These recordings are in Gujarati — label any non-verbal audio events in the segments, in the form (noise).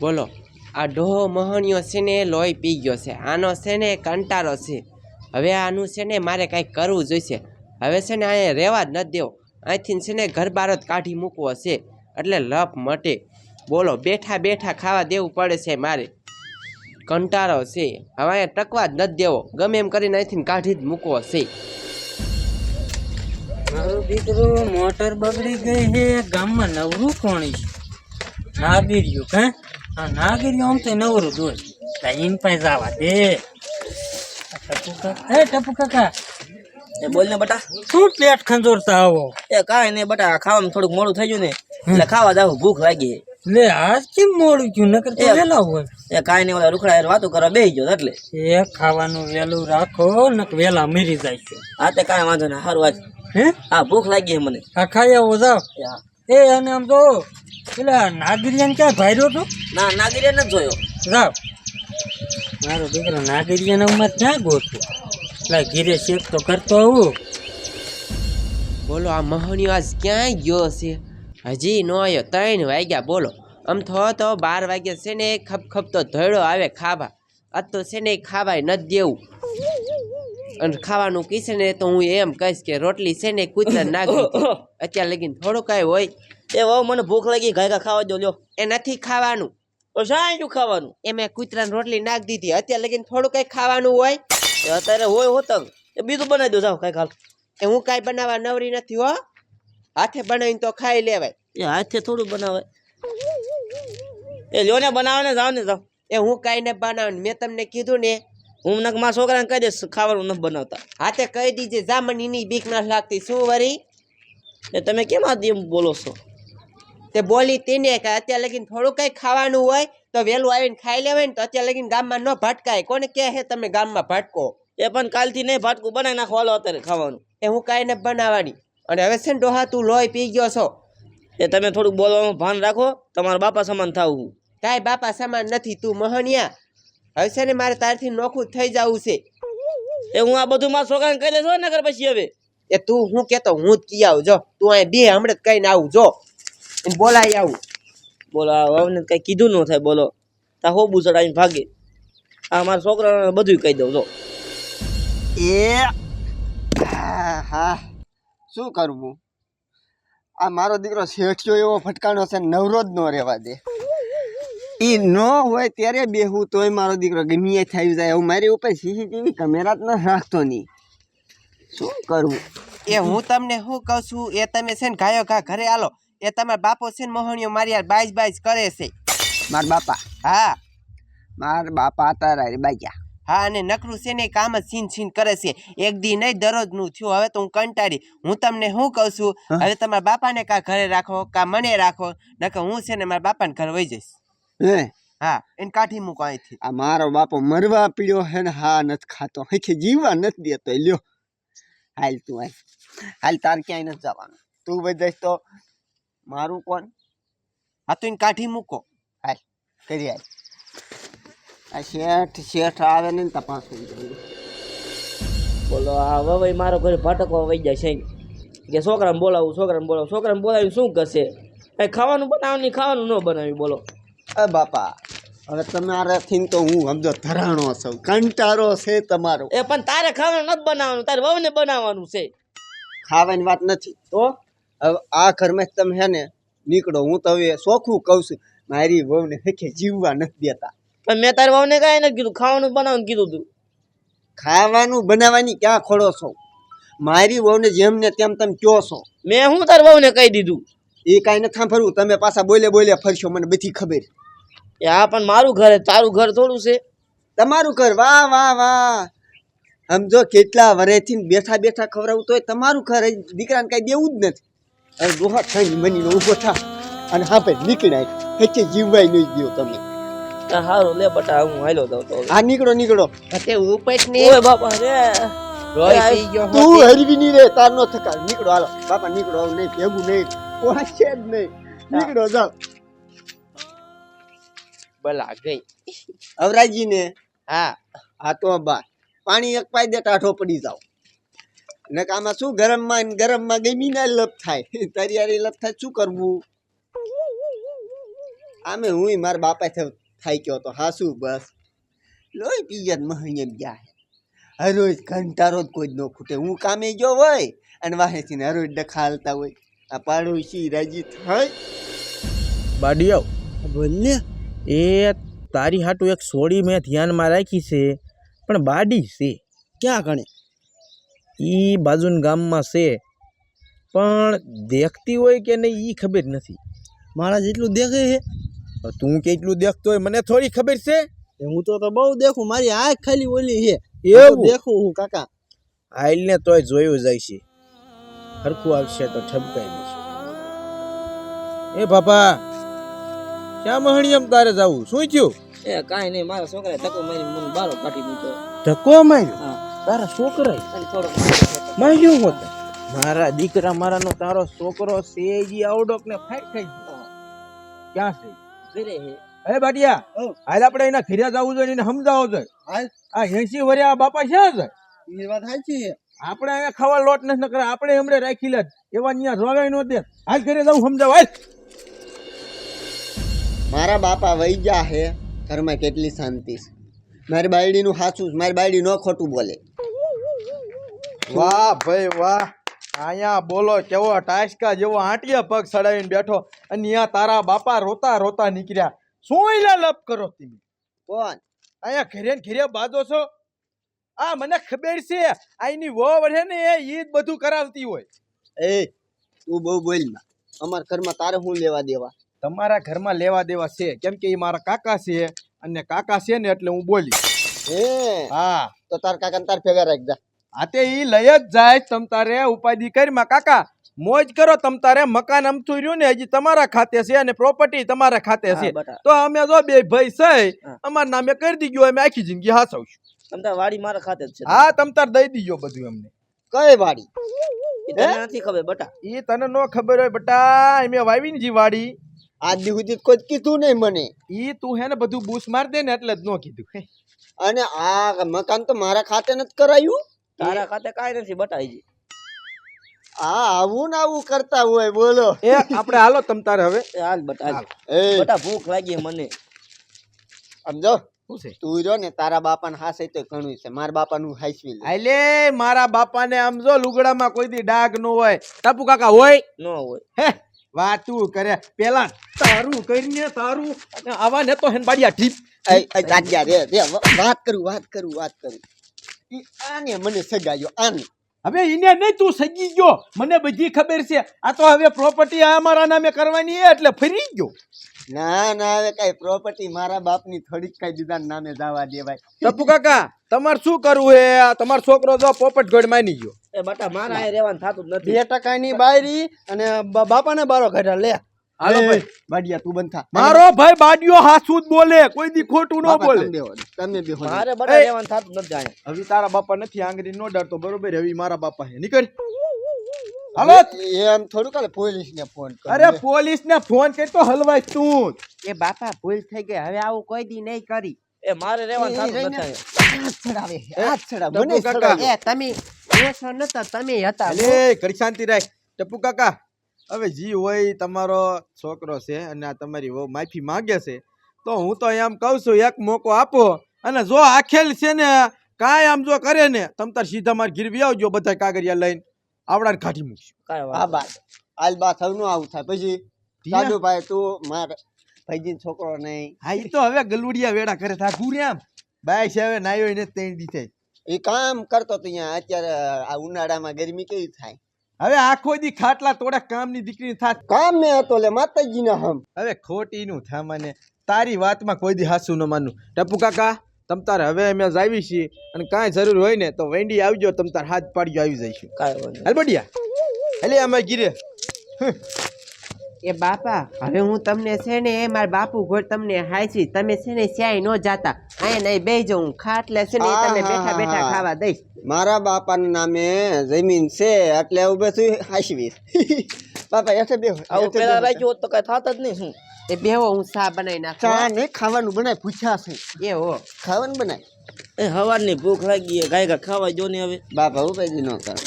બોલો, આ ડોહો મહણિયો છે ને લોહી પી ગયો છે. આનો છે ને કંટારો છે. હવે આનું છે ને મારે કાંઈક કરવું જોઈશે. હવે છે ને અહીંયા રહેવા જ નથી દેવો. અહીંથી છે ને ઘર બાર જ કાઢી મૂકવો છે. એટલે લપ મટે. બોલો, બેઠા બેઠા ખાવા દેવું પડે છે મારે. કંટારો છે. હવે અહીંયા ટકવા જ નથી દેવો. ગમે એમ કરીને અહીંથી કાઢી જ મૂકવો છે. મારો દીકરો મોટર બગડી ગઈ છે ગામમાં નવરું કોણી છે? નાગરિયું હે? હા નાગરિયું આમ તો નવરું દોર ટાઈમ પાસે જવા દે. આ હે ટપુ કાકા. એ બોલ ને બટા. શું પેટ ખંજોરતા આવો? એ કાંઈ નહીં બટા આ ખાવામાં થોડુંક મોડું થઈ ગયું ને એટલે ખાવા જાવ ભૂખ લાગી. લે આજ કેમ મોડું ગયું નકર તો વેલા હોય. એ કાંઈ નહીં ઓલા રૂખડા હારે વાતો કરવા બેહી ગયો એટલે. એ ખાવાનું વેલું રાખો નક વેલા મરી જાય છે. આ તે કાંઈ વાંધો નહીં સારું આજ. હે? હા ભૂખ લાગી છે મને. આ ખાઈ આવો જાવ એ અને આમ તો પેલા નાગરિયાને ક્યાં ભાર્યો તો ના નાગીરે નથી જોયો. રા મારો દીકરો નાગરિયાના ઉંમર ક્યાં ગોતું એટલે ઘીરે શેક તો કરતો આવું. બોલો આ મહણિયો આજ ક્યાંય ગયો છે? હજી ન આવ્યો ત્રણ વાગ્યા બોલો. આમ થો તો બાર વાગ્યા છે ને ખપ ખપ તો ધોયડો આવે ખાવા. આ તો છે ને ખાવાય ન દેવું. અને ખાવાનું કીશે ને તો હું એમ કહીશ કે રોટલી છે ને કૂતરા નાખી (coughs) અત્યારે લગીને થોડું કાંઈ હોય. એ વાવ મને ભૂખ લાગી ગાયકા ખાવા દો લ્યો. એ નથી ખાવાનું. તો શું ખાવાનું? એ મેં કૂતરાને રોટલી નાખી દીધી. અત્યારે લગીને થોડું કંઈ ખાવાનું હોય. એ અત્યારે હોય હોતંગ. એ બીજું બનાવી દો જાવ કાંઈ ખાલ એ હું કાંઈ બનાવવા નવરી નથી હો. હાથે બનાવીને તો ખાઈ લેવાય. એ હાથે થોડું બનાવાય એ લ્યો ને બનાવે ને જાવ ને જાવ એ હું કાંઈ ને બનાવવાનું. મેં તમને કીધું ને. હું નક મારા છોકરાને કહી દઈશ ખાવાનું નથી બનાવતા. હાથે કહી દીજે જા મને એની બીક ના લાગતી. શું વરી? એ તમે કેમ આ બોલો છો? તે બોલી તેને કે અત્યારે લગીને થોડું કઈ ખાવાનું હોય તો વહેલું આવીને ખાઈ લેવાય ને તો અત્યારે લગીને ગામમાં ન ભટકાય. કોને કહે છે તમે ગામમાં ભટકો? એ પણ કાલથી નહીં ભટકું બનાવી નાખો હાલો અત્યારે ખાવાનું. એ હું કાંઈ ને બનાવવાની. અને હવે છે ને ડોહા તું લોહી પી ગયો છો. એ તમે થોડુંક બોલવાનું ભાન રાખો તમારા બાપા સમાન થવું કાંઈ બાપા સમાન નથી તું મહણિયા. હવે છે ને મારે તારથી નોખું થઈ જવું છે. એ હું આ બધું મારા છોકરાને કહી દેશો નગર પછી હવે. એ તું હું કેતો હું જ કી આવું જો તું અહીં બે હમણાં જ કહીને આવું જો. એને બોલાઈ આવું. બોલો વહુને કઈ કીધું ન થાય બોલો. તા હો બુસડાઈને ભાગે. આ મારા છોકરાને બધું કહી દઉં જો. એ હા હા. શું કરવું આ મારો દીકરો શેઠિયો એવો ફટકાણો છે નવરો જ ન રહેવા દે. એ ન હોય ત્યારે બેહું તોય મારો દીકરો ગમીએ એ થઈ જાય. હું મારી ઉપર સીસીટીવી કેમેરા જ ન રાખતો નહીં શું કરવું એ હું તમને શું કહું છું? એ તમે છે ને ગાયો ઘા ઘરે આલો એ તમારા બાપો છે ને મોહણીઓ મારી યાર બાઈસ બાઈસ કરે છે. મારા બાપા? હા. મારા બાપા તારા બાજ્યા હા અને નકરું છે ને કામ જ છીન છીન કરે છે. એક દી નહીં દરરોજનું થયું. હવે તો હું કંટાળી. હું તમને શું કહું છું? હવે તમારા બાપાને કા ઘરે રાખો કા મને રાખો? નકર હું છે ને મારા બાપાને ઘરે વહી જઈશ. હે? હા એને કાઢી મૂકો અહીંથી. આ મારો બાપો મરવા પીડ્યો હે ને હા નથી ખાતો. અહીંથી જીવવા નથી દેતો. લ્યો. હાલ તું હાલ. હાલ તાર ક્યાંય નથી જવાનું. તું બધા તો મારું કોણ? હા તો એને કાઢી મૂકો. હાલ કરી હાલ. આ શેઠ શેઠ આવે ને તપાસ કરી જોઈએ બોલો આ વવાઈ મારો ઘરે ભટકવા વહી જાય છે કે છોકરાને બોલાવું છોકરાને બોલાવું છોકરાને બોલાવી શું કરશે? એ ખાવાનું બનાવવાની ખાવાનું ન બનાવ્યું બોલો. અ બાપા હવે તમારાથી તો હું સમજો ધરાણો છું કંટારો છે તમારો. એ પણ તારે ખાવાનું નથી બનાવવાનું તારે વહુને બનાવવાનું છે. ખાવાની વાત નથી. તો? હવે આ ઘરમાં તમે હે ને નીકળો. હું તો હવે ચોખ્ખું કહું છું મારી વહુને હેખે જીવવા નથી દેતા. પણ મેં તારે વહુને કાંઈ નથી કીધું. ખાવાનું બનાવવાનું કીધું તું. ખાવાનું બનાવવાની ક્યાં ખોડો છો? મારી વહુને જેમ ને તેમ તમે કયો છો? મેં હું તારે વહુને કહી દીધું? એ કાંઈ નથી ફરવું તમે પાછા બોલે બોલે ફરશો મને બધી ખબર. એ આ પણ મારું ઘર તારું ઘર થોડું છે. તમારું ઘર વાહ વાહ વાહ. સમજો કેટલા વરેથી બેઠા બેઠા ખવડાવું તોય તમારું ઘર દીકરાને કાંઈ દેવું જ નથી. અને ડોહા થઈને મનીનો ઊભો થા અને હા ભાઈ નીકળાય હેચે જીવવાય નહીં ગયો તમે. આ હારું લે બટા હું હાલો દઉં તો આ નીકળો નીકળો. તે ઉપેટની. ઓય બાપા રે. રોય પી ગયો તું હરવી નહીં રે તાર નો થકા નીકળો હાલો. બાપા નીકળો આવું નહીં ભેગું નહીં. કોઈ છે જ નહીં. નીકળો જાઓ. બલા ગઈ. અવરાજી ને હા. હા તો બા. પાણી એક પાઈ દે ટાઠો પડી જાવ ને આમાં શું ગરમમાં ગરમમાં ગમી ના લપ થાય. તારી યાર લપ થાય શું કરવું? આમે હું મારા બાપા થાય ગયો તો હાસું બસ. લોહી પિયત મહીને ગયા હે. હરોજ ઘંટારો જ કોઈ જ ન ખૂટે. હું કામે ગયો હોય અને વાહેથી હરોજ ડખાલતા હોય. આ પાડોશી રાજી થાય. બાડિયાવ બોલને એ તારી હાટું એક સોડી મેં ધ્યાનમાં રાખી છે પણ બાડી છે. ક્યાં ગણે? ઈ બાજુના ગામમાં છે. પણ દેખતી હોય કે નહીં એ ખબર નથી. મારા જેટલું દેખે છે. તું કેટલું દેખતો હોય મને થોડી ખબર છે. હું તો તો બહુ દેખું મારી આંખ ખાલી ઓલી છે. એવું? દેખું હું કાકા. આઈલને તોય જોયું જાય છે. હરખું આવશે તો ઠપકાઈ દેશે એ બાપા ક્યાં મહણિયમ તારે જાવું? શું થયું? એ કાંઈ નહીં મારા છોકરાએ ધક્કો મારી મને બારો કાઢી દીધો. ધક્કો માર્યો? હા. તારા છોકરા થોડો હોત મારા દીકરા મારાનો તારો છોકરો સેજી આવડોક ને ફાઈટ થઈ ગયો. ક્યાં છે? ઘરે હે. હે બાટિયા હાલ આપણે એના ઘરે જવું જોઈએ એને સમજાવો જોઈએ. હાલ. આ એસી વર્યા બાપા ક્યાં છે એ વાત સાચી છે. આપણે અહીંયા ખાવા લોટ નથી ન કરે આપણે એમણે રાખી લે એવા અહીંયા રોવાય નો દે હાલ ઘરે જવું સમજાવ હાલ. મારા બાપા વૈજા હે ઘરમાં કેટલી શાંતિ છે. મારી બાયડીનું સાચું મારી બાયડી ન ખોટું બોલે. વાહ ભાઈ વાહ. અહીંયા બોલો કેવો ટાસકા જેવો આંટીએ પગ સડાવીને બેઠો અને અહીંયા તારા બાપા રોતા રોતા નીકળ્યા. શું એલા લપ કરો તમે? કોણ? અહીંયા ઘરે ઘરે બાંધો છો? આ મને ખબર છે આઈની વો વઢે ને એ ઈદ બધું કરાવતી હોય. એ તું બહુ બોલમાં. અમારા ઘરમાં તારે શું લેવા દેવા? તમારા ઘરમાં લેવા દેવા છે? કેમ કે એ મારા કાકા છે. અને કાકા છે ને એટલે હું બોલી. હે? હા. તો તાર કાકા તાર ભેગા રાખજા હા તે ઈ લઈ જ જાય તમ તારે ઉપાધિ કરી. માં કાકા મોજ કરો તમ તારે મકાન અમથું રહ્યું ને હજી તમારા ખાતે છે અને પ્રોપર્ટી તમારા ખાતે છે. તો અમે જો બે ભાઈ છે અમાર નામે કરી દીધું અમે આખી જિંદગી હાસવશું. તમ તાર વાડી મારા ખાતે જ છે. હા તમ તાર દઈ દીજો બધું અમને. કઈ વાડી? તને નથી ખબર બટા. ઈ તને નો ખબર હોય બટા અમે વાવીને જી વાડી. આજ દી સુધી કોઈ કીધું નહીં મને. ઈ તું હે ને બધું બૂસ માર દે ને એટલે જ નો કીધું. અને આ મકાન તો મારા ખાતે નથી કરાયું? તારા ખાતે કાઈ નથી બટા હજી આ આવું ને આવું કરતા હોય બોલો. એ આપણે હાલો તમ તારે હવે. હાલ બટા એ. બટા ભૂખ લાગી મને. સમજો? શું તું જો ને તારા બાપાને હાસે તો ઘણું છે. મારા બાપાનું હાઈસવી લે આલે મારા બાપાને આમ જો લુગડામાં કોઈ દી ડાઘ નો હોય. ટપુ કાકા હોય? ન હોય. હે? વાતું કરે. પેલા તારું કરીને તારું. અને આવા ને તો હેન બાડિયા ઠીપ એ એ રે રે વાત કરું વાત કરું વાત કરું. ઈ આને મને સગાયો આને. હવે એને નહીં તું સગી ગયો. મને બધી ખબર છે. આ તો હવે પ્રોપર્ટી આ મારા નામે કરવાની એટલે ફરી ગયો. ના ના હવે કઈ પ્રોપર્ટી મારા બાપની થોડીક કઈ બીજા નામે જવા દેવાય. ટપુ કાકા તમારે શું કરવું હે? તમારો છોકરો જો પોપટ ગોડ માની ગયો. એ બટા મારા અહીં રહેવાનું થતું જ નથી. બે ટકાની બાયરી અને બાપાને બારો કાઢ્યા લે. હાલો ભાઈ. બાડિયા તું બંધ થા. મારો ભાઈ બાડિયો હાસું જ બોલે કોઈ દી ખોટું ન બાપા, બોલે. તમે તમે મારે બટા એ. રહેવાનું થતું નથી અહીંયા હવે તારા બાપા નથી આંગળી નો ડરતો બરોબર? હવે મારા બાપા હે. નીકળ. હાલો. એમ થોડું કાલે પોલીસ ને ફોન કર. અરે પોલીસ ને ફોન કરી તો હલવાય તું એ બાપા ભૂલ થઈ ગઈ. હવે આવું કોઈ દી નહીં કરી. એ મારે રહેવાનું થતું નથી હાથ ચડાવે હાથ ચડાવે. મને કાકા. એ તમે ઓછો નતા તમે હતા અલે ઘડી શાંતિ રાખ. ટપુ કાકા હવે જી હોય તમારો છોકરો છે અને આ તમારી વહુ માફી માંગે છે તો હું તો એમ કહું છું એક મોકો આપો. અને જો આખેલ છે ને કાંઈ આમ જો કરે ને તમ તાર સીધા માર ગીરવી આવજો બધા કાગળિયા લઈને. આવડાને કાઢી મૂકશું આ વાત આલ બા થવનું આવું થાય. પછી ટીના? ભાઈ તું માર ભાઈજી છોકરો નહીં. હા એ તો હવે ગલુડિયા વેડા કરે થા ગુર્યામ બાય છે હવે નાયો ને તેણ દી થાય એ કામ કરતો તો અહીંયા અત્યારે આ ઉનાળામાં ગરમી કેવી થાય? હવે આખો દી ખાટલા તોડા કામની દીકરી થાત. કામ મેં હતો લે માતાજીના હમ. હવે ખોટીનું થા મને તારી વાતમાં કોઈ દી હાસુ ન માનું. ટપુ કાકા તમ તારે હવે અમે જાવી છીએ અને કાંઈ જરૂર હોય ને તો વેંડી આવજો તમ તાર હાથ પાડ્યો આવી જઈશું. કાંઈ. હાલ બડિયા એટલે અમે ગીરે. એ બાપા હવે હું તમને છે ને એ મારા બાપુ ઘોડ તમને હાઈસી તમે છે ને સ્યાય ન જાતા. અહીંયા નહીં બે હું ખાટલે છે ને તમે બેઠા બેઠા ખાવા દઈશ. મારા બાપાના નામે જમીન છે એટલે હું બધું હાશવીશ (laughs) બાપા એસે બે આવું પેલા રાખ્યો હોત તો કઈ થાત જ નહીં શું? એ બેહો હું ચા બનાવી ચા ને ખાવાનું બનાય પૂછ્યા છે. એ હો. ખાવાનું બનાય એ હવારની ભૂખ લાગી ગાય ખાવા જો ને હવે. બાપા ઉપાય ન કર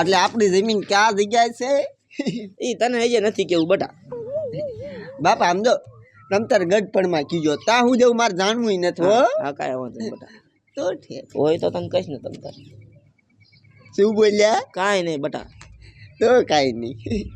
એટલે આપણી જમીન ક્યાં જગ્યાએ છે? (laughs) ઈ તને હજી નથી કેવું બટા. બાપા આમ જો તમ તાર ગઢપણમાં કીજો તા હું જેવું મારે જાણવું નથી હો. હા કાંઈ વાંધો બટા. તો ઠીક હોય તો તને કહીશ ને તમતર શું બોલ્યા? કાંઈ નહીં બટા. તો કાંઈ નહીં.